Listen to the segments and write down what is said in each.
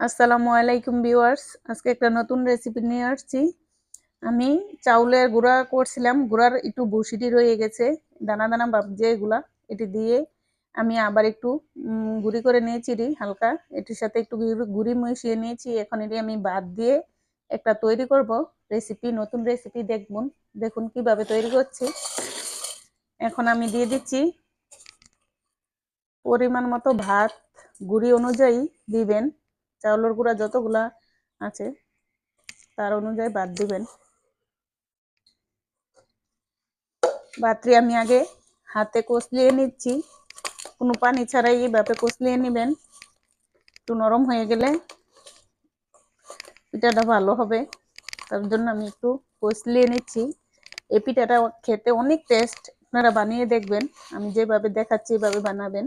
আসসালামু আলাইকুম ভিউয়ার্স। আজকে একটা নতুন রেসিপি নিয়ে আসছি। আমি চাউলের গুঁড়া করছিলাম। গুঁড়ার একটু বসিটি রয়ে গেছে। দানা দানা ভাব যেগুলা এটি দিয়ে আমি আবার একটু গুঁড়ি করে নিয়েছি রি হালকা। এটির সাথে একটু গুঁড়ি মিশিয়ে নিয়েছি। এখন এটি আমি বাদ দিয়ে একটা তৈরি করব। রেসিপি নতুন রেসিপি দেখুন দেখুন কীভাবে তৈরি করছি এখন আমি দিয়ে দিচ্ছি পরিমাণ মতো ভাত। গুঁড়ি অনুযায়ী দিবেন। চাউলের গুঁড়া যতগুলা আছে, তার অনুযায়ী বাদ দিবেন। বাতরি আমি আগে হাতে কষলিয়ে নিচ্ছি। কোনো পানি ছাড়াই এইভাবে কষলিয়ে নেবেন। একটু নরম হয়ে গেলে পিঠাটা ভালো হবে। তার জন্য আমি একটু কষলিয়ে নিচ্ছি। এই পিঠাটা খেতে অনেক টেস্ট আপনারা বানিয়ে দেখবেন। আমি যেভাবে দেখাচ্ছি, এভাবে বানাবেন।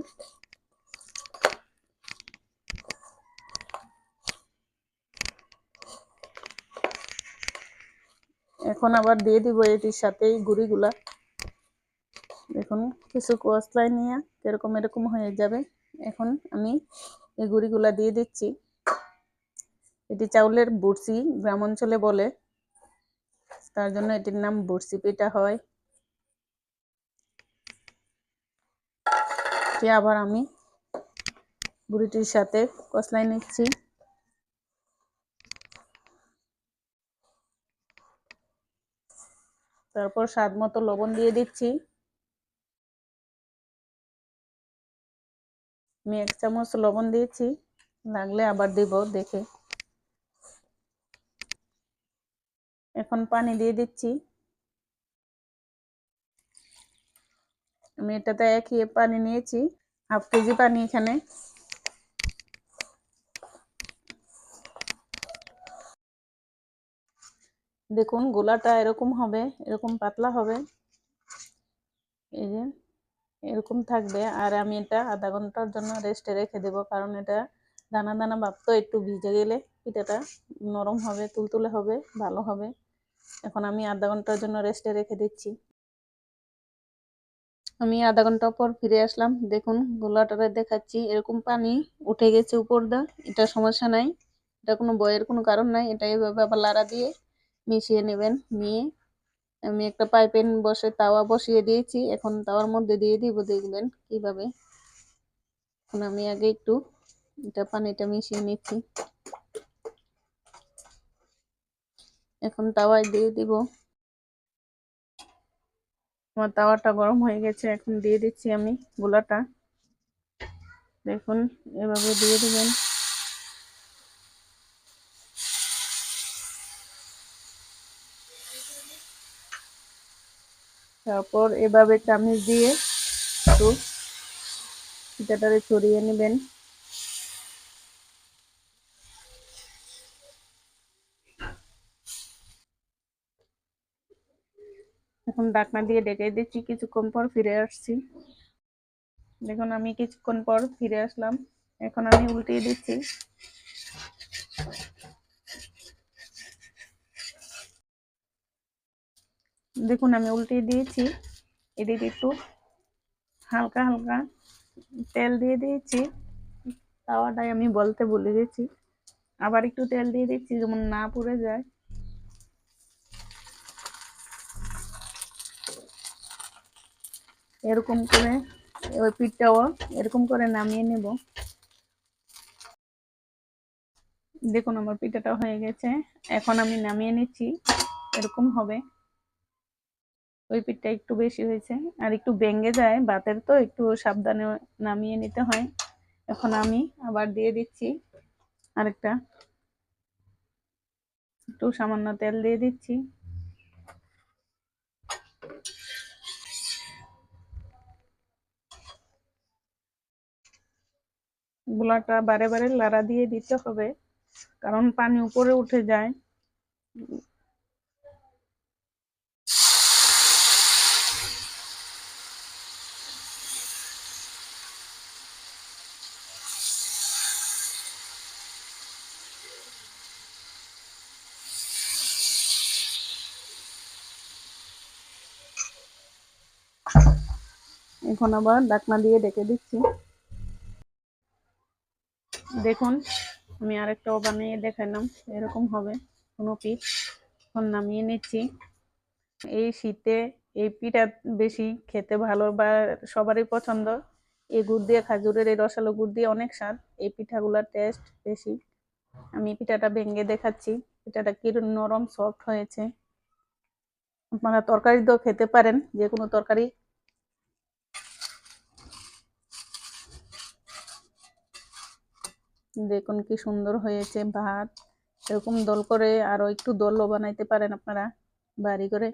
এখন আবার দিয়ে দিব এটির সাথে গুড়িগুলা। দেখুন, কিছু কষলাই নিয়ে এরকম এরকম হয়ে যাবে। এখন আমি এই গুড়িগুলা দিয়ে দিচ্ছি। এটি চাউলের বড়শি গ্রাম অঞ্চলে বলে। তার জন্য এটির নাম বড়শি পিঠা হয়। আবার আমি বুড়িটির সাথে কষলাই নিচ্ছি। তারপর স্বাদ মতো লবণ দিয়ে দিচ্ছি। আমি এক চামচ লবণ দিয়েছি, লাগলে আবার দিব দেখে। এখন পানি দিয়ে দিচ্ছি। আমি এটাতে একই পানি নিয়েছি, হাফ কেজি পানি এখানে। দেখুন, গোলাটা এরকম হবে, এরকম পাতলা হবে। এই যে, এরকম থাকবে। আর আমি এটা আধা ঘণ্টার জন্য রেস্টে রেখে দেব, কারণ এটা দানা দানা ভাব তো একটু ভিজে গেলে পিঠাটা নরম হবে, তুলতুলে হবে, ভালো হবে। এখন আমি আধা ঘণ্টার জন্য রেস্টে রেখে দিচ্ছি। আমি আধা ঘণ্টা পর ফিরে আসলাম। দেখুন গোলাটারে দেখাচ্ছি। এরকম পানি উঠে গেছে উপর দা, এটা সমস্যা নাই। এটা কোনো বয়ের কোনো কারণ নাই। এটা এইভাবে আবার লাড়া দিয়ে মিশিয়ে নেবেন। নিয়ে আমি একটা পাইপেন বসে তাওয়া বসিয়ে দিয়েছি। এখন তাওয়ার মধ্যে দিয়ে দিব, দেখবেন কীভাবে। এখন আমি আগে একটু এটা পানিটা মিশিয়ে নিচ্ছি। এখন তাওয়ায় দিয়ে দিব। আমার তাওয়াটা গরম হয়ে গেছে, এখন দিয়ে দিচ্ছি আমি গোলাটা। দেখুন, এভাবে দিয়ে দিবেন। তারপর এভাবে চামচ দিয়ে একটু পিঠাটারে ছড়িয়ে নেবেন। এখন ডাকনা দিয়ে ডেকে দিচ্ছি, কিছুক্ষণ পর ফিরে আসছি। দেখুন, আমি কিছুক্ষণ পর ফিরে আসলাম। এখন আমি উল্টিয়ে দিচ্ছি। দেখুন, আমি উল্টে দিয়েছি। এদিকে একটু হালকা হালকা তেল দিয়ে দিয়েছি। তাওয়াটাই আমি বলতে বলে দিয়েছি আবার একটু তেল দিয়ে দিচ্ছি, যেমন না পুড়ে যায়। এরকম করে ওই পিঠটাও এরকম করে নামিয়ে নেব। দেখুন, আমার পিঠাটা হয়ে গেছে। এখন আমি নামিয়ে নিচ্ছি। এরকম হবে। ওই পিঠটা একটু বেশি হয়েছে। আর একটু ভেঙে যায়, বাতের তো একটু সাবধানে নামিয়ে নিতে হয়। এখন আমি আবার দিয়ে দিচ্ছি আরেকটা। একটু সামান্য তেল দিয়ে দিচ্ছি। গোলাটা বারে বারে লাড়া দিয়ে দিতে হবে, কারণ পানি উপরে উঠে যায়। এখন আবার ডাকনা দিয়ে ডেকে দিচ্ছি। দেখুন, আমি আরেকটাও বানিয়ে দেখালাম, এরকম হবে, কোনো পিঠ। এখন নামিয়ে নিচ্ছি। এই শীতে এই পিঠা বেশি খেতে ভালো বা সবারই পছন্দ। এই গুড় দিয়ে, খাজুরের এই রসালো গুড় দিয়ে অনেক স্বাদ। এই পিঠাগুলোর টেস্ট বেশি। আমি পিঠাটা ভেঙে দেখাচ্ছি। পিঠাটা কি নরম সফট হয়েছে। আপনারা তরকারি দিয়েও খেতে পারেন, যে কোনো তরকারি দেখুন কি সুন্দর হয়েছে ভাত। এরকম দল করে আরও একটু দলও বানাইতে পারেন আপনারা বাড়ি করে।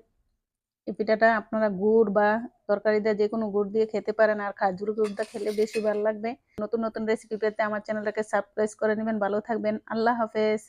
এই পিঠাটা আপনারা গুড় বা তরকারি দিয়ে যে কোনো গুড় দিয়ে খেতে পারেন। আর খাজুর গুড়টা খেলে বেশি ভালো লাগবে। নতুন নতুন রেসিপি পেতে আমার চ্যানেলটাকে সাবস্ক্রাইব করে নেবেন। ভালো থাকবেন। আল্লাহ হাফেজ।